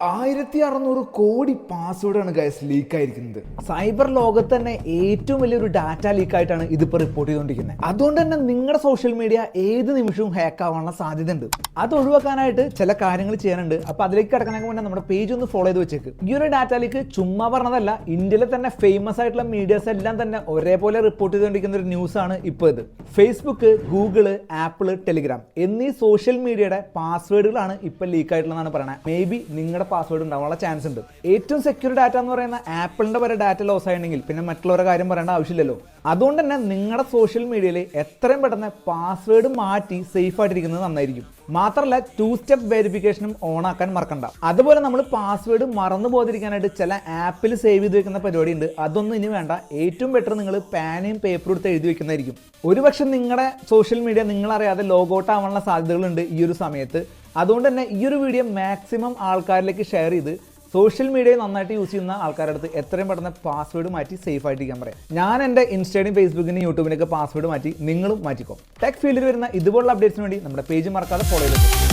ആയിരത്തി അറുന്നൂറ് കോടി പാസ്വേഡാണ് ഗൈസ് ലീക്ക് ആയിരിക്കുന്നത്. സൈബർ ലോകത്ത് തന്നെ ഏറ്റവും വലിയൊരു ഡാറ്റ ലീക്ക് ആയിട്ടാണ് ഇതിപ്പോൾ റിപ്പോർട്ട് ചെയ്തുകൊണ്ടിരിക്കുന്നത് അതുകൊണ്ട് തന്നെ നിങ്ങളുടെ സോഷ്യൽ മീഡിയ ഏത് നിമിഷവും ഹാക്ക് ആവാനുള്ള സാധ്യതയുണ്ട്. അത് ഒഴിവാക്കാനായിട്ട് ചില കാര്യങ്ങൾ ചെയ്യാനുണ്ട്. അപ്പോൾ അതിലേക്ക് കിടക്കണമെങ്കിൽ മുന്നേ നമ്മുടെ പേജ് ഒന്ന് ഫോളോ ചെയ്ത് വെച്ചേക്ക്. ഈ ഒരു ഡാറ്റ ലീക്ക് ചുമ്മാ പറഞ്ഞതല്ല ഇന്ത്യയിലെ തന്നെ ഫേമസ് ആയിട്ടുള്ള മീഡിയസ് എല്ലാം തന്നെ ഒരേപോലെ റിപ്പോർട്ട് ചെയ്തുകൊണ്ടിരിക്കുന്ന ഒരു ന്യൂസ് ആണ് ഇപ്പോൾ ഇത്. ഫേസ്ബുക്ക് ഗൂഗിൾ ആപ്പിൾ ടെലിഗ്രാം എന്നീ സോഷ്യൽ മീഡിയയുടെ പാസ്വേഡുകളാണ് ഇപ്പോൾ ലീക്ക് ആയിട്ടുള്ളതാണ് പറയുന്നത് മേ ബി നിങ്ങളുടെ പാസ്വേഡ് ഉണ്ടാവാനുള്ള ചാൻസ് ഉണ്ട്. ഏറ്റവും സെക്യൂർ ഡാറ്റ എന്ന് പറയുന്ന ആപ്പിളിന്റെ വരെ ഡാറ്റ ലോസ് ആയിട്ടുണ്ടെങ്കിൽ പിന്നെ മറ്റുള്ളവരുടെ കാര്യം പറയേണ്ട ആവശ്യമില്ലല്ലോ. അതുകൊണ്ട് തന്നെ നിങ്ങളുടെ സോഷ്യൽ മീഡിയയിൽ എത്രയും പെട്ടെന്ന് പാസ്വേഡ് മാറ്റി സേഫ് ആയിട്ടിരിക്കുന്നത് നന്നായിരിക്കും. മാത്രമല്ല ടു സ്റ്റെപ്പ് വെരിഫിക്കേഷനും ഓൺ ആക്കാൻ മറക്കണ്ട. അതുപോലെ നമ്മൾ പാസ്വേഡ് മറന്നു പോകാതിരിക്കാനായിട്ട് ചില ആപ്പിൽ സേവ് ചെയ്ത് വെക്കുന്ന പരിപാടി ഉണ്ട് അതൊന്നും ഇനി വേണ്ട. ഏറ്റവും ബെറ്റർ നിങ്ങൾ പാനയും പേപ്പറും എടുത്ത് എഴുതി വെക്കുന്നതായിരിക്കും. ഒരുപക്ഷെ നിങ്ങളുടെ സോഷ്യൽ മീഡിയ നിങ്ങളറിയാതെ ലോഗൌട്ട് ആവാനുള്ള സാധ്യതകളുണ്ട് ഈ ഒരു സമയത്ത്. അതുകൊണ്ട് തന്നെ ഈ ഒരു വീഡിയോ മാക്സിമം ആൾക്കാരിലേക്ക് ഷെയർ ചെയ്ത് സോഷ്യൽ മീഡിയ നന്നായിട്ട് യൂസ് ചെയ്യുന്ന ആൾക്കാരുടെ അടുത്ത് എത്രയും പെട്ടെന്ന് പാസ്വേഡ് മാറ്റി സേഫ് ആയിട്ടിരിക്കാൻ പറയാം. ഞാൻ എന്റെ ഇൻസ്റ്റയുടെയും ഫേസ്ബുക്കിനും യൂട്യൂബിനൊക്കെ പാസ്വേഡ് മാറ്റി നിങ്ങളും മാറ്റിക്കോ. ടെക് ഫീൽഡിൽ വരുന്ന ഇതുപോലുള്ള അപ്ഡേറ്റ്സിന് വേണ്ടി നമ്മുടെ പേജ് മറക്കാതെ ഫോളോ ചെയ്തു.